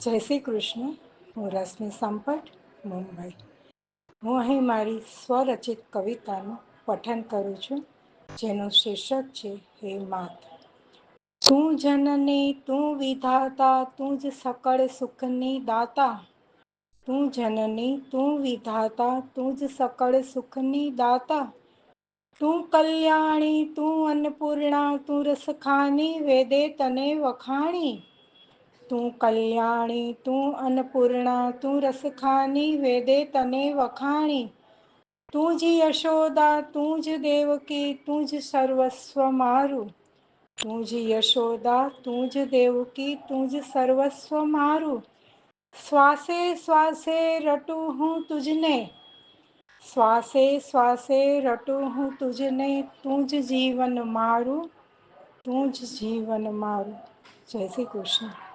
જય શ્રી કૃષ્ણ. હું રશ્મિ સંપટ મુંબઈ. હું અહીં મારી સ્વરચિત કવિતાનું પઠન કરું છું, જેનું શીર્ષક છે, હે માત તું જનની તું વિધાતા, તું જ સકળ સુખની દાતા. તું જનની તું વિધાતા, તું જ સકળ સુખની દાતા. તું કલ્યાણી, તું અન્નપૂર્ણા, તું રસખાની, વેદે તને વખાણી. તું કલ્યાણી, તું અન્નપૂર્ણા, તું રસખાની, વેદે તને વખાણી. તું જ યશોદા, તું જ દેવકી, તું જ સર્વસ્વ મારું. તું જ યશોદા, તું જ દેવકી, તું જ સર્વસ્વ મારું. શ્વાસે શ્વાસે રટું હું તુજને. શ્વાસે શ્વાસે રટું હું તુજને. તું જ જીવન મારું. તું જ જીવન મારું. જય શ્રી કૃષ્ણ.